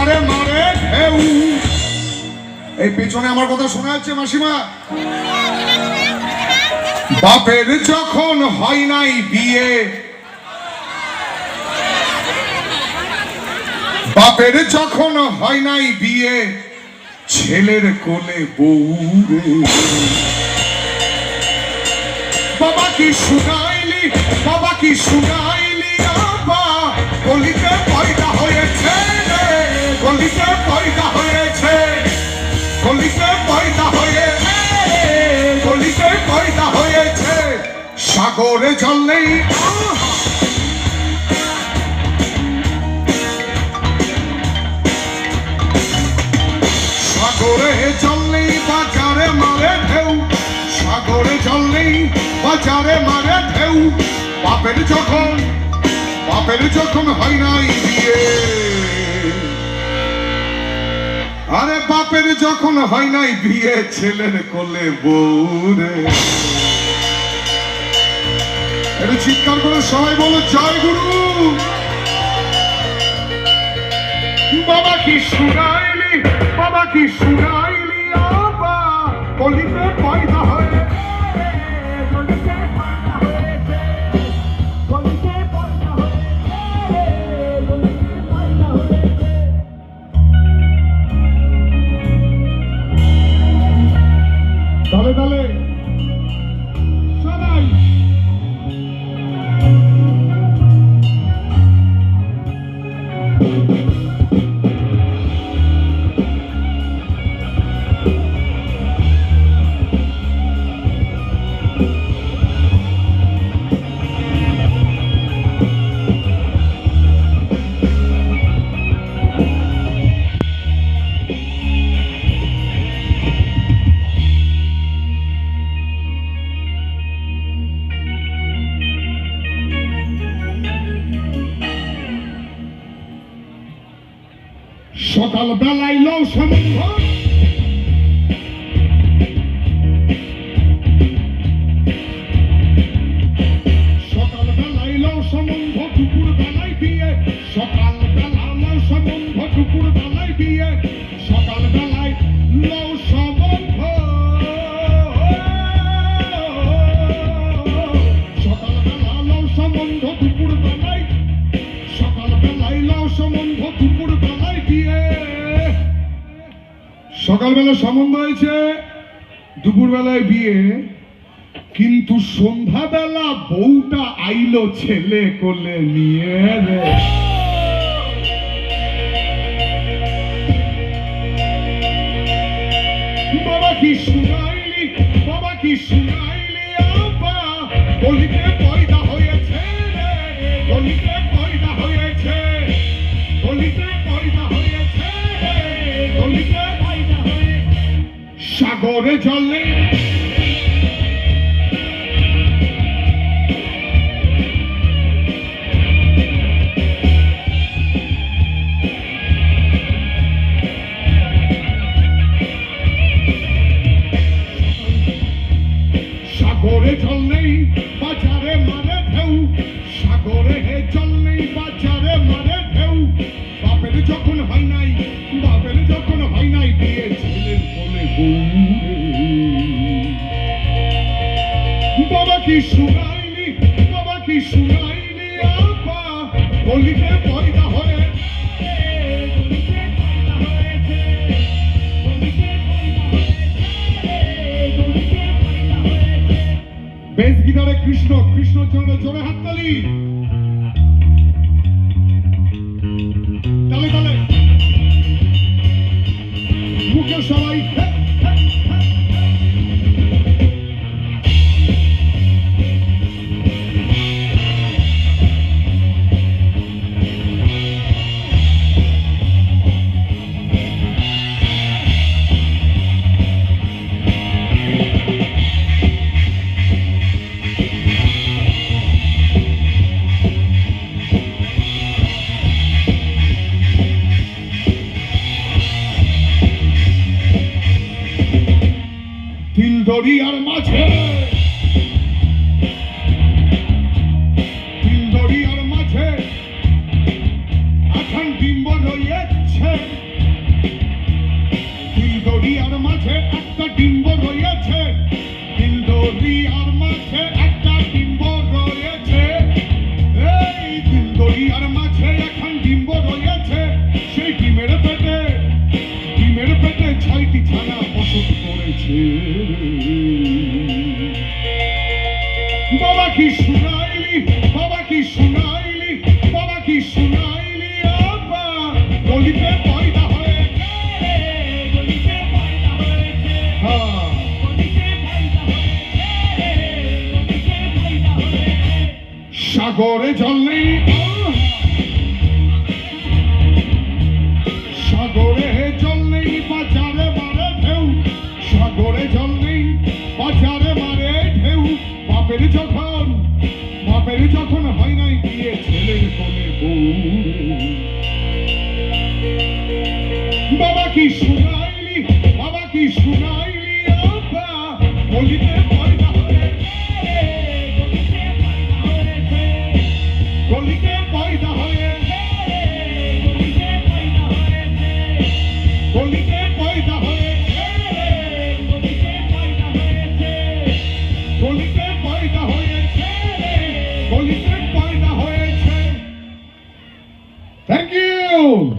মারে মারে ঢেউ এই আমার কথা শোনা যাচ্ছে, মাসিমা? বাপের যখন হয় নাই বিয়ে, বাপের যখন হয় নাই বিয়ে, ছেলের কোলে বউ বাবা কি শুনাইলি? বাবা কি শুনাইলি? সাগরে জল। সাগরে জল নেই বাজারে মারে ঢেউ। সাগরে জল নেই বাজারে মারে ঢেউ। বাপের যখন বাপের যখন হয় নাই বিয়ে। আরে বাপের যখন হয় নাই বিয়ে, ছেলের কোলে বউরে। একটু চিৎকার করে সবাই বলো, জয় গুরু! বাবা কি শুনাইলি? বাবা কি শুনাইলি? আবা কলিতে পয়দা হয়ে সকাল বেলায় লও সম্ভব সকাল বেলায় লও সম্বন্ধ বেলায় বিয়ে। সকাল বেলা লও সম্বন্ধ বেলায় বিয়ে। সকাল বেলায় লও সম্বন্ধ সকাল বেলা লও সম্বন্ধ বেলায় সকাল বেলায় লও সম্বন্ধ দুপুর বেলায় সকালবেলা সম্বন্ধ হয়েছে দুপুর বেলায় বিয়ে। কিন্তু সন্ধ্যাবেলা বউটা আইলো ছেলে কোলে নিয়ে বাবা কি শুনাইলি? বাবা কি শুনাইলি? আপা গলিতে সাগরে জলে সাগরে জল কি শুনাইনি বাবা কি শুনাইনি আপা গলিতে পয়দা দরিয়ার মাঝে। দরিয়ার মাঝে এখন ডিম্ব রয়েছে। দরিয়ার মাঝে একটা ডিম্ব রয়েছে। দরিয়ার মাঝে একটা ডিম্ব রয়েছে। এই দরিয়ার মাঝে এখন ডিম্ব রয়েছে। সেই ডিমের পেটে ডিমের পেটে ছয়টি ছানা বসত করেছে কি শুনাইলি বাবা কি শুনাইলি বাবা কি শুনাইলি আপা গলিতে পয়দা হয়েছে গলিতে পয়দা হয়েছে হ্যাঁ সাগরে জল কি শুনাইলি? বাবা কি শুনাইলি? আপা বলিতে